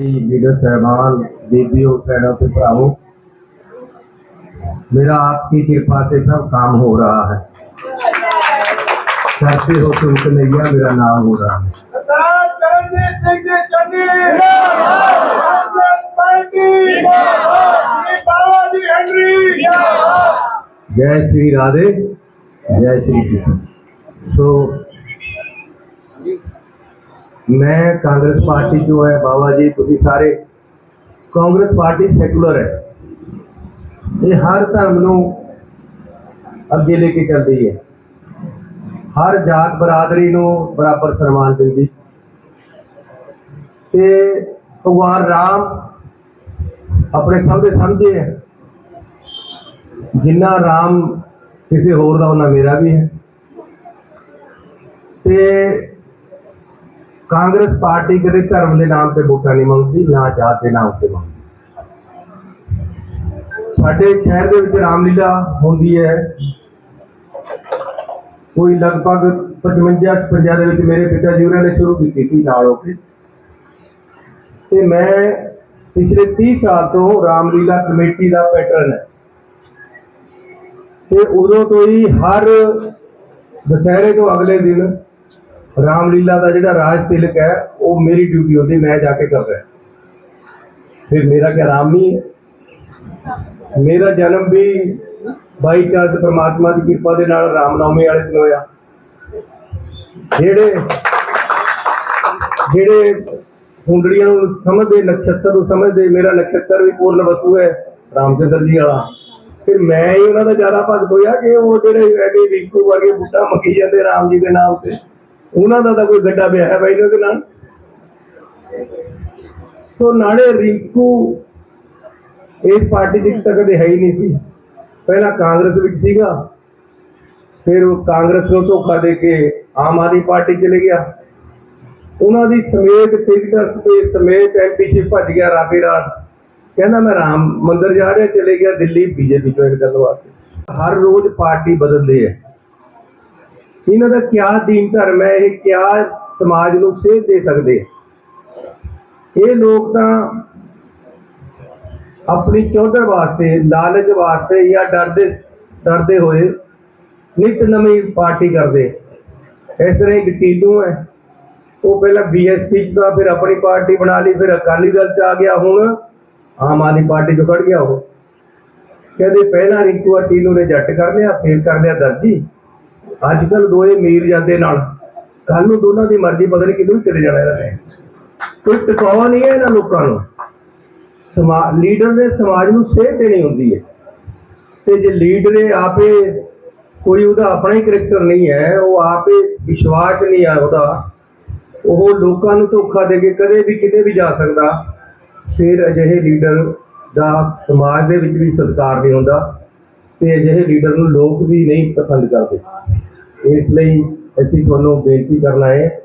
Leader साहबान दीदियों पैरों के भराओ मेरा आपकी कृपा से सब काम हो रहा है। करते हो तो तुम कन्हैया मेरा नाम हो रहा है। जय श्री राधे, जय श्री कृष्ण। सो ਮੈਂ ਕਾਂਗਰਸ ਪਾਰਟੀ ਜੋ ਹੈ ਬਾਬਾ ਜੀ ਤੁਸੀਂ ਸਾਰੇ। ਕਾਂਗਰਸ ਪਾਰਟੀ ਸੈਕੂਲਰ ਹੈ। ਇਹ ਹਰ ਧਰਮ ਨੂੰ ਅੱਗੇ ਲੈ ਕੇ ਚੱਲਦੀ ਹੈ। ਹਰ ਜਾਤ ਬਰਾਦਰੀ ਨੂੰ ਬਰਾਬਰ ਸਨਮਾਨ ਦਿੰਦੀ। ਤੇ ਭਗਵਾਨ ਰਾਮ ਆਪਣੇ ਸਭ ਦੇ ਸਮਝੇ ਹੈ। ਜਿੰਨਾ ਰਾਮ ਕਿਸੇ ਹੋਰ ਦਾ ਉਹਨਾਂ ਮੇਰਾ ਵੀ ਹੈ। ਤੇ ਕਾਂਗਰਸ ਪਾਰਟੀ ਕਦੇ ਧਰਮ ਦੇ ਨਾਮ ਤੇ ਵੋਟਾਂ ਨਹੀਂ ਮੰਗਦੀ, ਨਾ ਜਾਤ ਦੇ ਨਾਮ ਤੇ ਮੰਗਦੀ। ਸਾਡੇ ਸ਼ਹਿਰ ਦੇ ਵਿੱਚ ਰਾਮਲੀਲਾ ਹੁੰਦੀ ਹੈ। ਕੋਈ ਲਗਭਗ 55 56 ਦੇ ਵਿੱਚ ਮੇਰੇ ਪਿਤਾ ਜੀ ਉਹਨਾਂ ਨੇ ਸ਼ੁਰੂ ਕੀਤੀ ਸੀ ਨਾਲ ਹੋ ਕੇ। ਤੇ ਮੈਂ ਪਿਛਲੇ 30 ਸਾਲ ਤੋਂ ਰਾਮਲੀਲਾ ਕਮੇਟੀ ਦਾ ਪੈਟਰਨ ਹੈ। ਤੇ ਉਦੋਂ ਤੋਂ ਹੀ ਹਰ ਦੁਸਹਿਰੇ ਤੋਂ ਅਗਲੇ ਦਿਨ ਰਾਮਲੀਲਾ ਦਾ ਜਿਹੜਾ ਰਾਜ ਤਿਲਕ ਹੈ, ਉਹ ਮੇਰੀ ਡਿਊਟੀ ਹੁੰਦੀ ਮੈਂ ਜਾ ਕੇ ਕਰ ਫਿਰ ਮੇਰਾ ਕੀ ਆਰਾਮ ਨਹੀਂ ਹੈ? ਮੇਰਾ ਜਨਮ ਵੀ ਬਾਈ ਚਾਂਸ ਪ੍ਰਮਾਤਮਾ ਦੀ ਕਿਰਪਾ ਦੇ ਨਾਲ ਰਾਮਨੌਮੀ ਵਾਲੇ ਦਿਨ ਹੋਇਆ। ਜਿਹੜੇ ਜਿਹੜੇ ਕੁੰਡਲੀਆਂ ਨੂੰ ਸਮਝਦੇ, ਨਕਸ਼ਤਰ ਨੂੰ ਸਮਝਦੇ, ਮੇਰਾ ਨਕਸ਼ਤਰ ਵੀ ਪੂਰਨ ਵਸੂ ਹੈ, ਰਾਮਚੰਦਰ ਜੀ ਵਾਲਾ। ਫਿਰ ਮੈਂ ਹੀ ਉਹਨਾਂ ਦਾ ਜ਼ਿਆਦਾ ਭਗਤ ਹੋਇਆ ਕਿ ਉਹ ਜਿਹੜੇ ਹੈਗੇ ਰਿੰਕੂ ਵਰਗੇ ਬੁੱਟਾ ਮੱਕੀ ਜਾਂਦੇ ਰਾਮ ਜੀ ਦੇ ਨਾਮ ਤੇ। ਉਹਨਾਂ ਦਾ ਤਾਂ ਕੋਈ ਗੱਡਾ ਪਿਆ ਹੈ ਬਾਈ ਉਹਦੇ ਨਾਲ। ਸੋ ਨਾਲੇ ਰਿੰਕੂ, ਇਸ ਪਾਰਟੀ ਦੀ ਤਾਂ ਕਦੇ ਹੈ ਹੀ ਨਹੀਂ ਸੀ। ਪਹਿਲਾਂ ਕਾਂਗਰਸ ਵਿੱਚ ਸੀਗਾ, ਫਿਰ ਉਹ ਕਾਂਗਰਸ ਨੂੰ ਧੋਖਾ ਦੇ ਕੇ ਆਮ ਆਦਮੀ ਪਾਰਟੀ ਚਲੇ ਗਿਆ। ਉਹਨਾਂ ਦੀ ਸਮੇਤ ਟਿਕਟ ਤੇ ਸਮੇਤ ਐਮਪੀ ਚ ਭੱਜ ਗਿਆ ਰਾਤੇ ਰਾਤ। ਕਹਿੰਦਾ ਮੈਂ ਰਾਮ ਮੰਦਿਰ ਜਾ ਰਿਹਾ, ਚਲੇ ਗਿਆ ਦਿੱਲੀ, ਬੀਜੇਪੀ ਚੋਂ ਇੱਕ ਗੱਲ ਵਾਸਤੇ ਹਰ ਰੋਜ਼ ਪਾਰਟੀ ਬਦਲਦੇ ਹੈ। ਇਹਨਾਂ ਦਾ ਕਿਆ ਦੀਨ ਧਰਮ ਹੈ, ਇਹ ਕਿਆ ਸਮਾਜ ਨੂੰ ਸੇਧ ਦੇ ਸਕਦੇ ਇਹ ਲੋਕ ਤਾਂ ਆਪਣੀ ਚੌਧਰ ਵਾਸਤੇ, ਲਾਲਚ ਵਾਸਤੇ ਜਾਂ ਡਰਦੇ ਡਰਦੇ ਹੋਏ ਨਿਤ ਨਵੀਂ ਪਾਰਟੀ ਕਰਦੇ ਇਸ ਤਰ੍ਹਾਂ ਇੱਕ ਟੀਡੂ ਹੈ। ਉਹ ਪਹਿਲਾਂ ਬੀਐਸਪੀ ਚ ਦਾ ਫਿਰ ਆਪਣੀ ਪਾਰਟੀ ਬਣਾ ਲਈ, ਫਿਰ ਅਕਾਲੀ ਦਲ ਚ ਆ ਗਿਆ, ਹੁਣ ਆਮ ਆਦਮੀ ਪਾਰਟੀ ਚੋਂ ਕੱਢ ਗਿਆ ਉਹ। ਕਹਿੰਦੇ ਪਹਿਲਾਂ ਰਿੰਕੂ ਆ ਨੇ ਜੱਟ ਕਰ ਲਿਆ, ਫੇਰ ਕਰ ਲਿਆ ਦਰਜੀ। ਅੱਜ ਕੱਲ ਦੋਏ ਮੀਰ ਜਾਂਦੇ ਨਾਲ। ਕੱਲ ਨੂੰ ਦੋਨਾਂ ਦੀ ਮਰਜ਼ੀ, ਪਤਾ ਨਹੀਂ ਕਿਦੋਂ ਚਲੇ ਜਾਣਾ ਇਹਨਾਂ ਨੇ। ਕੋਈ ਟਿਕਾਉ ਨਹੀਂ ਹੈ ਇਹਨਾਂ ਲੋਕਾਂ ਨੂੰ। ਸਮਾਜ ਲੀਡਰ ਦੇ ਸਮਾਜ ਨੂੰ ਸੇਧ ਦੇਣੀ ਹੁੰਦੀ ਹੈ। ਤੇ ਜੇ ਲੀਡਰ ਆਪੇ ਕੋਈ ਉਹਦਾ ਆਪਣਾ ਹੀ ਕਰੈਕਟਰ ਨਹੀਂ ਹੈ, ਉਹ ਆਪੇ ਵਿਸ਼ਵਾਸ ਨਹੀਂ ਆ ਉਹਦਾ, ਉਹ ਲੋਕਾਂ ਨੂੰ ਧੋਖਾ ਦੇ ਕੇ ਕਦੇ ਵੀ ਕਿਤੇ ਵੀ ਜਾ ਸਕਦਾ, ਫਿਰ ਅਜਿਹੇ ਲੀਡਰ ਦਾ ਸਮਾਜ ਦੇ ਵਿੱਚ ਵੀ ਸਤਿਕਾਰ ਨਹੀਂ ਹੁੰਦਾ ਤੇ ਅਜਿਹੇ ਲੀਡਰ ਨੂੰ ਲੋਕ ਵੀ ਨਹੀਂ ਪਸੰਦ ਕਰਦੇ। ਇਸ ਲਈ ਅਸੀਂ ਤੁਹਾਨੂੰ ਬੇਨਤੀ ਕਰਨਾ ਹੈ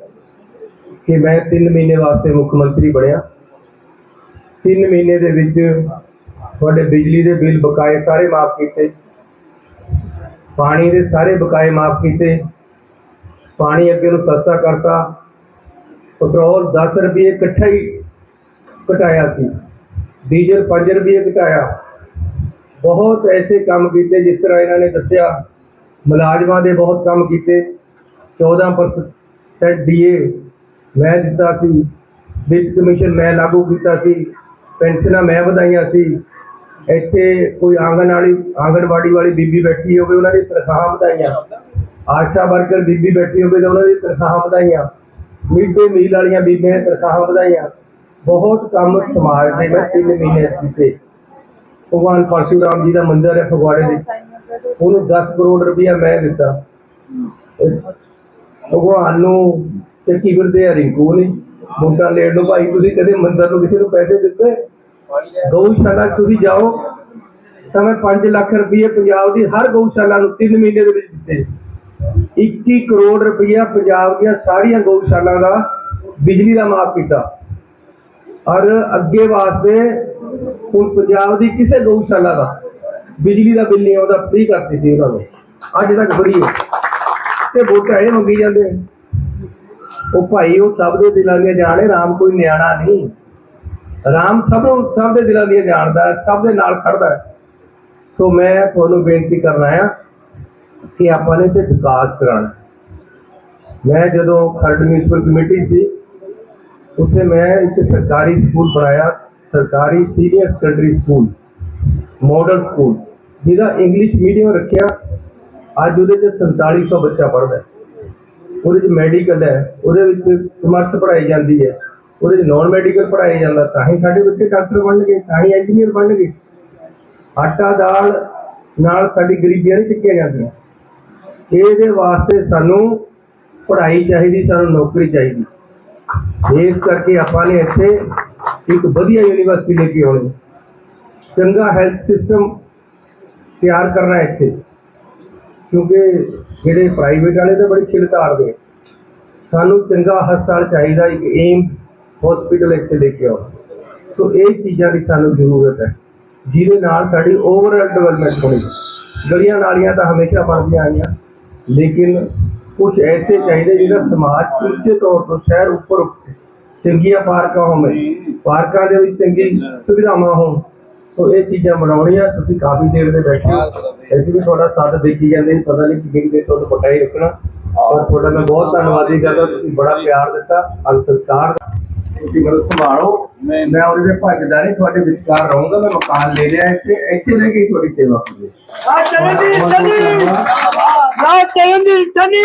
ਕਿ ਮੈਂ 3 ਮਹੀਨੇ ਵਾਸਤੇ ਮੁੱਖ ਮੰਤਰੀ ਬਣਿਆ। 3 ਮਹੀਨੇ ਦੇ ਵਿੱਚ ਤੁਹਾਡੇ ਬਿਜਲੀ ਦੇ ਬਿੱਲ ਬਕਾਏ ਸਾਰੇ ਮਾਫ ਕੀਤੇ। ਪਾਣੀ ਦੇ ਸਾਰੇ ਬਕਾਏ ਮਾਫ ਕੀਤੇ। ਪਾਣੀ ਅੱਗੇ ਨੂੰ ਸਸਤਾ ਕਰਤਾ। ਪੈਟਰੋਲ 10 ਰੁਪਏ ਇਕੱਠਾ ਹੀ ਘਟਾਇਆ ਸੀ। ਡੀਜ਼ਲ 5 ਰੁਪਏ ਘਟਾਇਆ। ਬਹੁਤ ਐਸੇ ਕੰਮ ਕੀਤੇ ਜਿਸ ਤਰ੍ਹਾਂ ਇਹਨਾਂ ਨੇ ਦੱਸਿਆ। ਮੁਲਾਜ਼ਮਾਂ ਦੇ ਬਹੁਤ ਕੰਮ ਕੀਤੇ। 14% ਡੀਏ ਮੈਂ ਦਿੱਤਾ ਸੀ। ਬਿੱਲ ਕਮਿਸ਼ਨ ਮੈਂ ਲਾਗੂ ਕੀਤਾ ਸੀ। ਪੈਨਸ਼ਨਾਂ ਮੈਂ ਵਧਾਈਆਂ ਸੀ। ਇੱਥੇ ਕੋਈ ਆਂਗਣ ਵਾਲੀ ਆਂਗਣਵਾੜੀ ਵਾਲੀ ਬੀਬੀ ਬੈਠੀ ਹੋਵੇ, ਉਹਨਾਂ ਦੀ ਤਨਖਾਹਾਂ ਵਧਾਈਆਂ। ਆਸ਼ਾ ਵਰਕਰ ਬੀਬੀ ਬੈਠੀ ਹੋਵੇ ਤਾਂ ਉਹਨਾਂ ਦੀ ਤਨਖਾਹਾਂ ਵਧਾਈਆਂ। ਮਿਡ ਡੇ ਮੀਲ ਵਾਲੀਆਂ ਬੀਬੀਆਂ ਦੀਆਂ ਤਨਖਾਹਾਂ ਵਧਾਈਆਂ। ਬਹੁਤ ਕੰਮ ਸਮਾਜ ਦੇ ਮੈਂ ਤਿੰਨ ਮਹੀਨੇ ਕੀਤੇ। ਭਗਵਾਨ ਪਰਸ਼ੂਰਾਮ ਜੀ ਦਾ ਮੰਦਿਰ ਹੈ ਫਗਵਾੜੇ ਦੇ। ਉਹਨੂੰ 10 ਕਰੋੜ ਰੁਪਇਆ ਮੈਂ ਦਿੱਤਾ। ਭਗਵਾਨ ਨੂੰ ਚੱਕੀ ਫਿਰਦੇ ਆ, ਰਿੰਕੂ ਨੇ ਵੋਟਾਂ ਲੈਣ ਨੂੰ ਭਾਈ, ਤੁਸੀਂ ਕਦੇ ਮੰਦਿਰ ਨੂੰ ਕਿਸੇ ਨੂੰ ਪੈਸੇ ਦਿੱਤੇ? ਗਊਸ਼ਾਲਾ ਤੁਸੀਂ ਜਾਓ। ਤਾਂ ਮੈਂ 5 ਲੱਖ ਰੁਪਏ ਪੰਜਾਬ ਦੀ ਹਰ ਗਊਸ਼ਾਲਾ ਨੂੰ 3 ਮਹੀਨੇ ਦੇ ਵਿੱਚ ਦਿੱਤੇ। 21 ਕਰੋੜ ਰੁਪਇਆ ਪੰਜਾਬ ਦੀਆਂ ਸਾਰੀਆਂ ਗਊਸ਼ਾਲਾ ਦਾ ਬਿਜਲੀ ਦਾ ਮਾਫ ਕੀਤਾ। ਔਰ ਅੱਗੇ ਵਾਸਤੇ ਹੁਣ ਪੰਜਾਬ ਦੀ ਕਿਸੇ ਗਊਸ਼ਾਲਾ ਦਾ ਬਿਜਲੀ ਦਾ ਬਿੱਲ ਨਹੀਂ ਆਉਂਦਾ ਫ੍ਰੀ ਕਰਤੀ ਸੀ ਉਹਨਾਂ ਨੇ। ਅੱਜ ਤੱਕ ਫ੍ਰੀ ਹੈ। ਤੇ ਵੋਟਾਂ ਇਹ ਮੰਗੀ ਜਾਂਦੇ ਉਹ ਭਾਈ, ਉਹ ਸਭ ਦੇ ਦਿਲਾਂ ਦੀਆਂ ਜਾਣੇ ਰਾਮ ਕੋਈ ਨਿਆਣਾ ਨਹੀਂ। ਰਾਮ ਸਭ ਨੂੰ, ਸਭ ਦੇ ਦਿਲਾਂ ਦੀ ਜਾਣਦਾ ਸਭ ਦੇ ਨਾਲ ਖੜਦਾ ਸੋ ਮੈਂ ਤੁਹਾਨੂੰ ਬੇਨਤੀ ਕਰਨ ਆਇਆ ਕਿ ਆਪਾਂ ਨੇ ਤੇ ਵਿਕਾਸ ਕਰਾਉਣਾ ਮੈਂ ਜਦੋਂ ਖਰੜ ਮਿਊਨਿਸਪਲ ਕਮੇਟੀ ਸੀ, ਉੱਥੇ ਮੈਂ ਇੱਕ ਸਰਕਾਰੀ ਸਕੂਲ ਬਣਾਇਆ। ਸਰਕਾਰੀ senior secondary school model school ਜਿਹਦਾ ਇੰਗਲਿਸ਼ ਮੀਡੀਅਮ ਰੱਖਿਆ, ਅੱਜ ਉਹਦੇ ਚ 4700 ਬੱਚਾ ਪੜ੍ਹਦਾ ਉਹਦੇ ਚ ਮੈਡੀਕਲ ਹੈ, ਉਹਦੇ ਵਿੱਚ ਕਮਰਸ ਪੜ੍ਹਾਈ ਜਾਂਦੀ ਹੈ, ਉਹਦੇ ਚ ਨਾਨ ਮੈਡੀਕਲ ਪੜ੍ਹਾਇਆ ਜਾਂਦਾ, ਤਾਂ ਹੀ ਸਾਡੇ ਬੱਚੇ ਡਾਕਟਰ ਬਣਨਗੇ, ਤਾਂ ਹੀ ਇੰਜੀਨੀਅਰ ਬਣਨਗੇ। ਆਟਾ, ਦਾਲ ਨਾਲ ਸਾਡੀ ਗਰੀਬੀਆਂ ਨਹੀਂ ਟਿੱਕੀਆਂ ਜਾਂਦੀਆਂ। ਇਹਦੇ ਵਾਸਤੇ ਸਾਨੂੰ ਪੜ੍ਹਾਈ ਚਾਹੀਦੀ, ਸਾਨੂੰ ਨੌਕਰੀ ਚਾਹੀਦੀ। ਇਸ ਕਰਕੇ ਆਪਾਂ ਨੇ ਇੱਥੇ ਇੱਕ ਵਧੀਆ ਯੂਨੀਵਰਸਿਟੀ ਲੈ ਕੇ ਆਉਣੀ। ਚੰਗਾ ਹੈਲਥ ਸਿਸਟਮ ਤਿਆਰ ਕਰਨਾ ਇੱਥੇ। ਕਿਉਂਕਿ ਜਿਹੜੇ ਪ੍ਰਾਈਵੇਟ ਵਾਲੇ ਤਾਂ ਬੜੀ ਖਿਲ ਤਾਰਦੇ ਸਾਨੂੰ ਚੰਗਾ ਹਸਪਤਾਲ ਚਾਹੀਦਾ, ਇੱਕ ਏਮਸ ਹਸਪੀਟਲ ਇੱਥੇ ਲੈ ਕੇ ਆਓ। ਸੋ ਇਹ ਚੀਜ਼ਾਂ ਦੀ ਸਾਨੂੰ ਜ਼ਰੂਰਤ ਹੈ। ਜਿਹਦੇ ਨਾਲ ਸਾਡੀ ਓਵਰਆਲ ਡਿਵੈਲਪਮੈਂਟ ਹੋਣੀ। ਗਲੀਆਂ ਨਾਲੀਆਂ ਤਾਂ ਹਮੇਸ਼ਾ ਬਣਦੀਆਂ ਆਈਆਂ। ਲੇਕਿਨ ਕੁਝ ਐਸੇ ਚਾਹੀਦੇ ਜਿਹੜਾ ਸਮਾਜ ਸੁੱਚੇ ਤੌਰ ਤੋਂ ਸ਼ਹਿਰ ਉੱਪਰ ਚੰਗੀਆਂ ਪਾਰਕਾਂ ਹੋਣ ਪਾਰਕਾਂ ਦੇ ਵਿੱਚ ਚੰਗੀ ਸੁਵਿਧਾਵਾਂ ਹੋਣ। ਸੋ ਇਹ ਚੀਜ਼ਾਂ ਬਣਾਉਣੀਆਂ ਤੁਸੀਂ ਕਾਫੀ ਦੇਰ ਦੇ ਬੈਠੇ ਹੋ। ਅਸੀਂ ਵੀ ਤੁਹਾਡਾ ਸਾਥ ਦੇਖੀ ਜਾਂਦੇ ਹਾਂ, ਪਤਾ ਨਹੀਂ ਕਿੰਨੀ ਦੇਰ ਤੁਹਾਨੂੰ ਪਤਾ ਹੀ ਰੱਖਣਾ ਔਰ ਤੁਹਾਡਾ ਮੈਂ ਬਹੁਤ ਧੰਨਵਾਦੀ ਕਰਦਾ ਤੁਸੀਂ ਬੜਾ ਪਿਆਰ ਦਿੱਤਾ ਅਲ ਸਰਕਾਰ ਦਾ। ਤੁਸੀਂ ਮੈਨੂੰ ਸੰਭਾਲੋ। ਮੈਂ ਮੈਂ ਉਹਦੇ ਭੱਜਦਾ ਨਹੀਂ ਤੁਹਾਡੇ ਵਿਚਕਾਰ ਰਹੂੰਗਾ ਮੈਂ ਮਕਾਨ ਲੈ ਲਿਆ ਇੱਥੇ। ਇੱਥੇ ਰਹਿ ਕੇ ਤੁਹਾਡੀ ਸੇਵਾ ਕਰਾਂਗਾ ਆ ਚਰਨਜੀਤ ਚੰਨੀ ਆ ਚਰਨਜੀਤ ਚੰਨੀ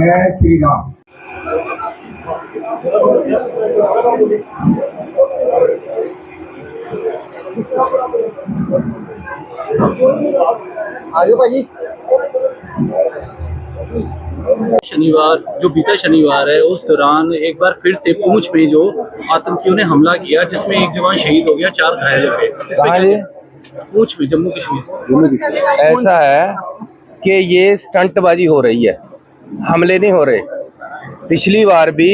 ਜੈ ਸ਼੍ਰੀ ਰਾਮ। आगे भाजी शनिवार जो बीता शनिवार है उस दौरान एक बार फिर से पूंछ में जो आतंकियों ने हमला किया जिसमें एक जवान शहीद हो गया चार घायल हो? गए? पूंछ में जम्मू कश्मीर। ऐसा है कि ये स्टंटबाजी हो रही है। हमले नहीं हो रहे। पिछली बार भी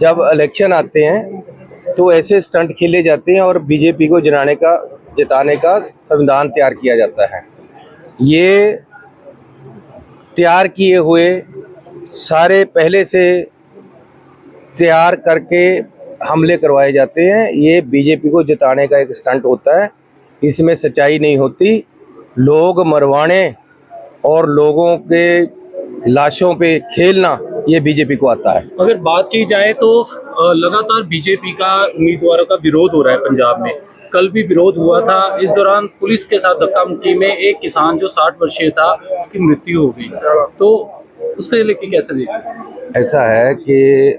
जब इलेक्शन आते हैं तो ऐसे स्टंट खेले जाते हैं और बीजेपी को जिताने का जिताने का संविधान तैयार किया जाता है। ये तैयार किए हुए सारे पहले से तैयार करके हमले करवाए जाते हैं। ये बीजेपी को जिताने का एक स्टंट होता है। इसमें सच्चाई नहीं होती। लोग मरवाने और लोगों के लाशों पे खेलना ये बीजेपी को आता है। अगर बात की जाए तो लगातार बीजेपी का उम्मीदवारों का विरोध हो रहा है पंजाब में। कल भी विरोध हुआ था। इस दौरान पुलिस के साथ धक्का मुक्की में एक किसान जो साठ वर्षीय था उसकी मृत्यु हो गई। तो उसके लेके कैसे देखते ऐसा है कि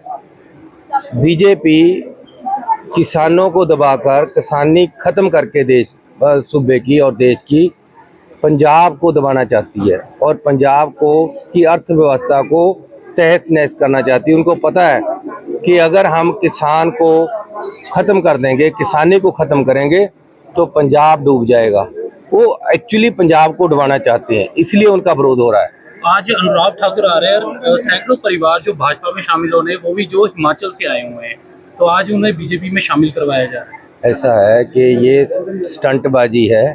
बीजेपी किसानों को दबाकर किसानी खत्म करके देश सूबे की और देश की पंजाब को दबाना चाहती है और पंजाब को की अर्थव्यवस्था को तहस नहस करना चाहती है। उनको पता है कि अगर हम किसान को ख़त्म कर देंगे किसानी को ख़त्म करेंगे तो पंजाब डूब जाएगा। वो एक्चुअली पंजाब को डुबाना चाहते हैं इसलिए उनका विरोध हो रहा है। आज अनुराग ठाकुर आ रहे हैं और सैकड़ों परिवार जो भाजपा में शामिल होने वो भी जो हिमाचल से आए हुए हैं। तो आज उन्हें बीजेपी में शामिल करवाया जा रहा है। ऐसा है कि ये स्टंटबाजी है।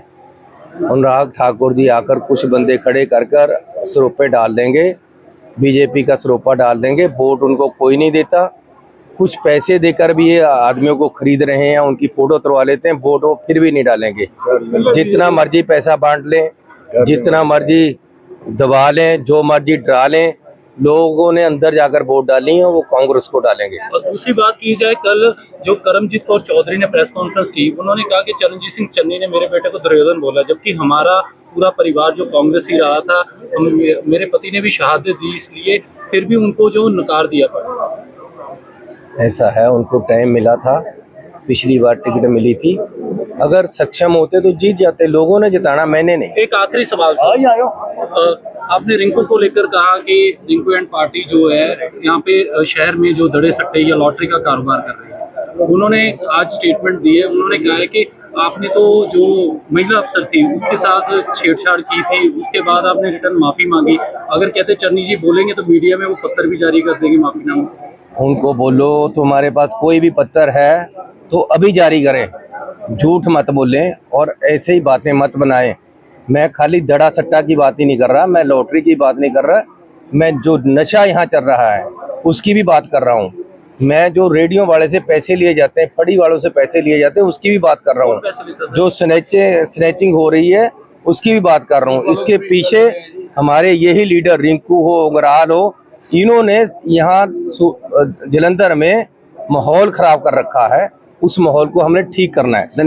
अनुराग ठाकुर जी आकर कुछ बंदे खड़े कर कर सरोपे डाल देंगे। बीजेपी का सरोपा डाल देंगे, वोट उनको कोई नहीं देता। कुछ पैसे देकर भी ये आदमियों को खरीद रहे हैं उनकी फ़ोटो उतरवा लेते हैं, वोट वो फिर भी नहीं डालेंगे। जितना मर्ज़ी पैसा बांट लें, जितना मर्ज़ी दबा लें, जो मर्ज़ी डरा लें, लोगों ने अंदर जाकर वोट डाली है, वो कांग्रेस को डालेंगे। और दूसरी बात की जाए, कल जो करमजीत कौर चौधरी ने प्रेस कॉन्फ्रेंस की, उन्होंने कहा कि चरणजीत सिंह चन्नी ने मेरे बेटे को दुर्योधन बोला, जबकि हमारा पूरा परिवार जो कांग्रेस ही रहा था हम मेरे पति ने भी शहादत दी इसलिए फिर भी उनको जो नकार दिया पड़ा। ऐसा है उनको टाइम मिला था पिछली बार टिकट मिली थी। अगर सक्षम होते तो जीत जाते लोगों ने जिताना मैंने नहीं। एक आखिरी सवाल। अ, आपने रिंकू को लेकर कहा कि रिंकू एंड पार्टी जो है यहाँ पे शहर में जो दड़े सट्टे या लॉटरी का कारोबार कर रही है उन्होंने आज स्टेटमेंट दी है उन्होंने कहा है कि आपने तो जो महिला अफसर थी, उसके साथ छेड़छाड़ की थी, उसके बाद आपने रिटर्न माफ़ी मांगी। अगर कहते चन्नी जी बोलेंगे तो मीडिया में वो पत्थर भी जारी कर देंगे माफीनामा उनको बोलो, तुम्हारे पास कोई भी पत्थर है तो अभी जारी करें। झूठ मत बोलें और ऐसे ही बातें मत बनाएँ। मैं खाली धड़ा सट्टा की बात ही नहीं कर रहा, मैं लॉटरी की बात नहीं कर रहा, मैं जो नशा यहाँ चल रहा है, उसकी भी बात कर रहा हूँ। मैं जो रेडियो वाले से पैसे लिए जाते हैं पड़ी वालों से पैसे लिए जाते हैं उसकी भी बात कर रहा हूँ। था जो स्नैचे स्नेचिंग हो रही है उसकी भी बात कर रहा हूँ। इसके पीछे हमारे यही लीडर रिंकू हो उगराल हो इन्होंने यहाँ जलंधर में माहौल खराब कर रखा है। उस माहौल को हमने ठीक करना है। धन्यवाद